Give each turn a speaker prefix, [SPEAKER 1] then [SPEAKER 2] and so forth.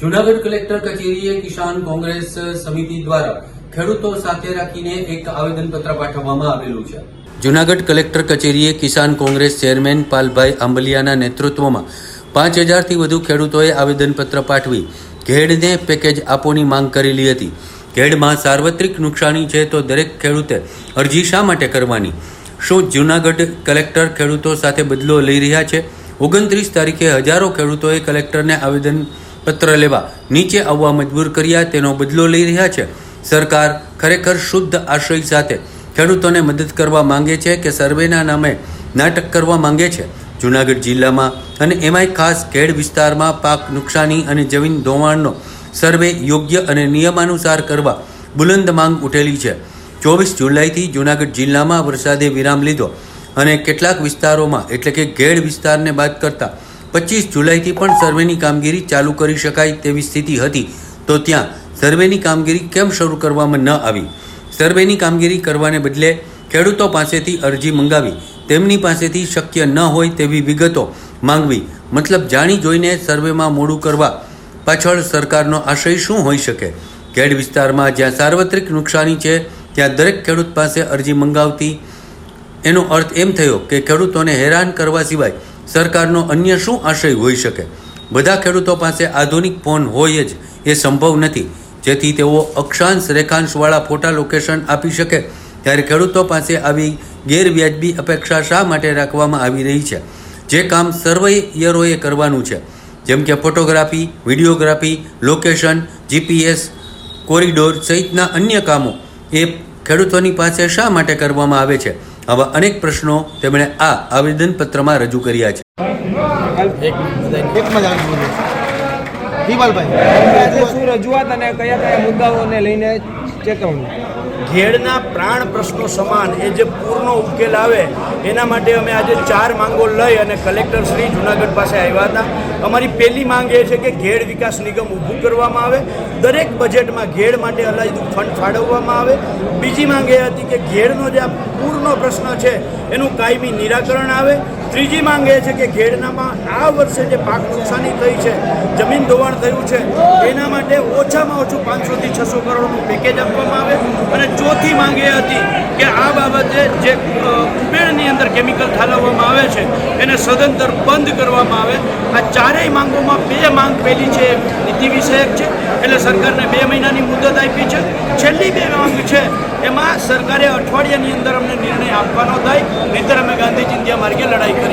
[SPEAKER 1] Junagadh collector કચેરીએ કિસાન કોંગ્રેસ સમિતિ દ્વારા ખેડૂતો સાથે રાખીને એક આવેદનપત્ર પાઠવવામાં આવેલું છે. જુનાગઢ કલેક્ટર કચેરીએ કિસાન કોંગ્રેસ ચેરમેન પાલભાઈ આંબલિયાના નેતૃત્વમાં પાંચ હજારથી વધુ ખેડૂતોએ આવેદનપત્ર પાઠવી ઘેડને પેકેજ આપોની માંગ કરેલી હતી. ઘેડમાં સાર્વત્રિક નુકસાની છે તો દરેક ખેડૂતે અરજી શા માટે કરવાની? શું જુનાગઢ કલેક્ટર ખેડૂતો સાથે બદલો લઈ રહ્યા છે? ઓગણત્રીસ તારીખે હજારો ખેડૂતોએ કલેક્ટરને આવેદન પત્ર લેવા નીચે આવવા મજબૂર કર્યા, તેનો બદલો લઈ રહ્યા છે. સરકાર ખરેખર શુદ્ધ આશય સાથે ખેડૂતોને મદદ કરવા માંગે છે કે સર્વેના નામે નાટક કરવા માંગે છે? જુનાગઢ જિલ્લામાં અને એમાંય ખાસ ખેડ વિસ્તારમાં પાક નુકસાની અને જમીન ધોવાણનો સર્વે યોગ્ય અને નિયમાનુસાર કરવા બુલંદ માંગ ઉઠેલી છે. ચોવીસ જુલાઈથી જુનાગઢ જિલ્લામાં વરસાદે વિરામ લીધો અને કેટલાક વિસ્તારોમાં એટલે કે ઘેડ વિસ્તારને બાદ કરતા પચીસ જુલાઈથી પણ સર્વેની કામગીરી ચાલુ કરી શકાય તેવી સ્થિતિ હતી. તો ત્યાં સર્વેની કામગીરી કેમ શરૂ કરવામાં ન આવી? સર્વેની કામગીરી કરવાને બદલે ખેડૂતો પાસેથી અરજી મંગાવી, તેમની પાસેથી શક્ય ન હોય તેવી વિગતો માંગવી. મતલબ જાણી જોઈને સર્વેમાં મોડું કરવા પાછળ સરકારનો આશય શું હોઈ શકે? ખેડ વિસ્તારમાં જ્યાં સાર્વત્રિક નુકસાની છે, ત્યાં દરેક ખેડૂત પાસે અરજી મંગાવતી. એનો અર્થ એમ થયો કે ખેડૂતોને હેરાન કરવા સિવાય સરકારનો અન્ય શું આશય હોઈ શકે? બધા ખેડૂતો પાસે આધુનિક ફોન હોય જ એ સંભવ નથી. જેથી તેઓ અક્ષાંશ રેખાંશવાળા ફોટા લોકેશન આપી શકે. ત્યારે ખેડૂતો પાસે આવી ગેરવ્યાજબી અપેક્ષા શા માટે રાખવામાં આવી રહી છે? જે કામ સર્વેયરોએ કરવાનું છે. જેમ કે photography, videography location GPS corridor સહિતના અન્ય કામો એ ખેડૂતોની પાસે શા માટે કરવામાં આવે છે? આવા અનેક પ્રશ્નો તેમણે આ આવેદનપત્રમાં રજૂ કર્યા છે.
[SPEAKER 2] રજૂઆત અને કયા કયા મુદ્દાઓને લઈને ચેતવણી.
[SPEAKER 3] ઘેડના પ્રાણ પ્રશ્નો સમાન, એ જે પૂરનો ઉકેલ આવે, એના માટે અમે આજે ચાર માંગો લઈ અને કલેક્ટર શ્રી જુનાગઢ પાસે આવ્યા હતા. અમારી પહેલી માંગ એ છે કે ઘેડ વિકાસ નિગમ ઊભું કરવામાં આવે. દરેક બજેટમાં ઘેડ માટે અલાયદું ફંડ ફાળવવામાં આવે. બીજી માંગ એ હતી કે ઘેડનો જે આ પૂરનો પ્રશ્ન છે, એનું કાયમી નિરાકરણ આવે. ત્રીજી માંગ એ છે કે ઘેડનામાં આ વર્ષે જે પાક નુકસાની થઈ છે, જમીન ધોવાણ થયું છે, એના માટે ઓછામાં ઓછું પાંચસોથી છસો કરોડનું પેકેજ આપવામાં આવે. અને ચોથી માંગ એ હતી કે આ બાબતે જે કુબેરની અંદર કેમિકલ ઠાલવવામાં આવે છે, એને સદંતર બંધ કરવામાં આવે. આ ચારેય માંગોમાં બે માંગ પહેલી છે નીતિ વિષયક છે, એટલે સરકારને બે મહિનાની મુદત આપી છે. છેલ્લી બે માંગ છે, એમાં સરકારે અઠવાડિયાની અંદર અમને નિર્ણય આપવાનો થાય, નહીંતર मर गया लड़ाई कर